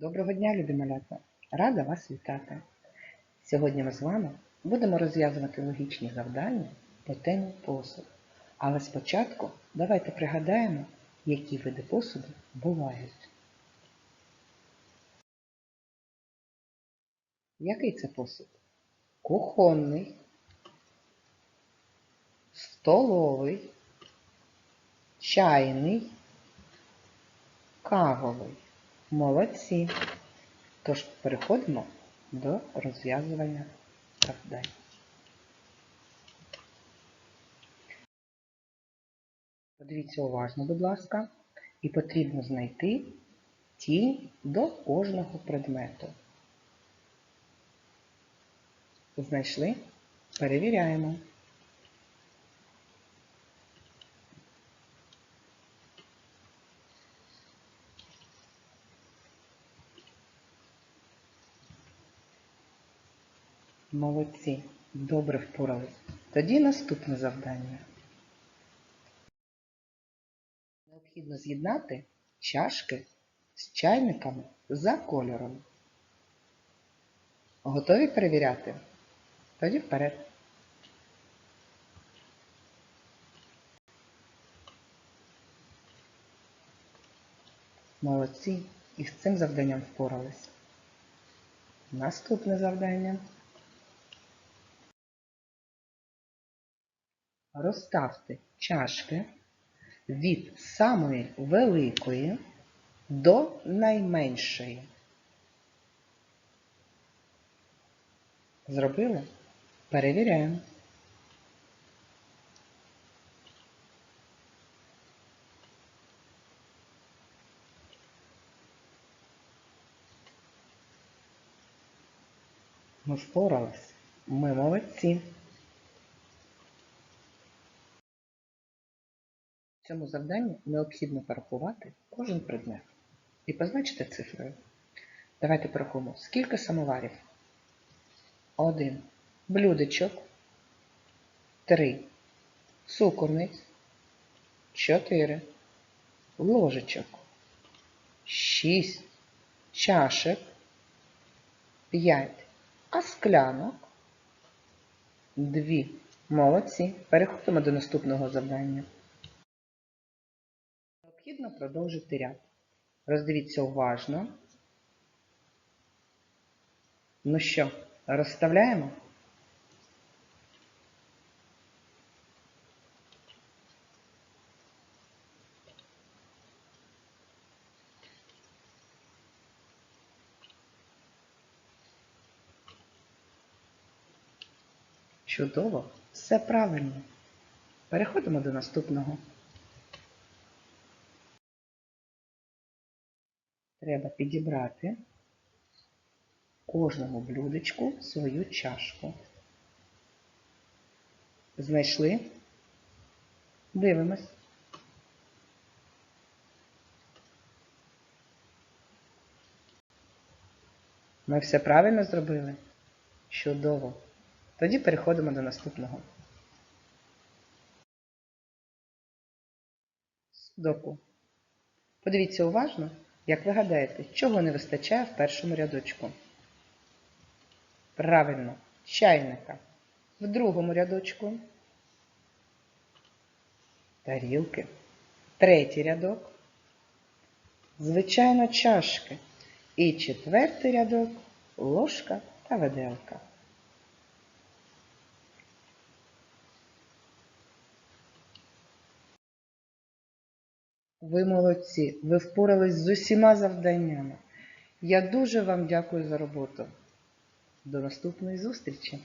Доброго дня, любі малята! Рада вас вітати! Сьогодні ми з вами будемо розв'язувати логічні завдання по темі посуд. Але спочатку давайте пригадаємо, які види посуду бувають. Який це посуд? Кухонний, столовий, чайний, кавовий. Молодці. Тож переходимо до розв'язування завдань. Подивіться уважно, будь ласка, і потрібно знайти тінь до кожного предмету. Знайшли? Перевіряємо. Молодці, добре впорались. Тоді наступне завдання. Необхідно з'єднати чашки з чайниками за кольором. Готові перевіряти? Тоді вперед. Молодці, і з цим завданням впорались. Наступне завдання. Розставте чашки від самої великої до найменшої. Зробили? Перевіряємо. Ми впорались. Ми молодці. В цьому завданні необхідно порахувати кожен предмет і позначити цифрою. Давайте порахуємо, скільки самоварів. Один. Блюдечок. Три. Цукорниць. Чотири. Ложечок. Шість. Чашек. П'ять. А склянок. Дві. Молодці. Переходимо до наступного завдання. Необхідно продовжити ряд. Роздивіться уважно. Ну що, розставляємо? Чудово, все правильно. Переходимо до наступного. Треба підібрати кожному блюдечку свою чашку. Знайшли? Дивимось. Ми все правильно зробили? Чудово. Тоді переходимо до наступного. Судоку. Подивіться уважно, як ви гадаєте, чого не вистачає в першому рядочку. Правильно, чайника. В другому рядочку тарілки. Третій рядок. Звичайно, чашки. І четвертий рядок ложка та виделка. Ви молодці, ви впорались з усіма завданнями. Я дуже вам дякую за роботу. До наступної зустрічі!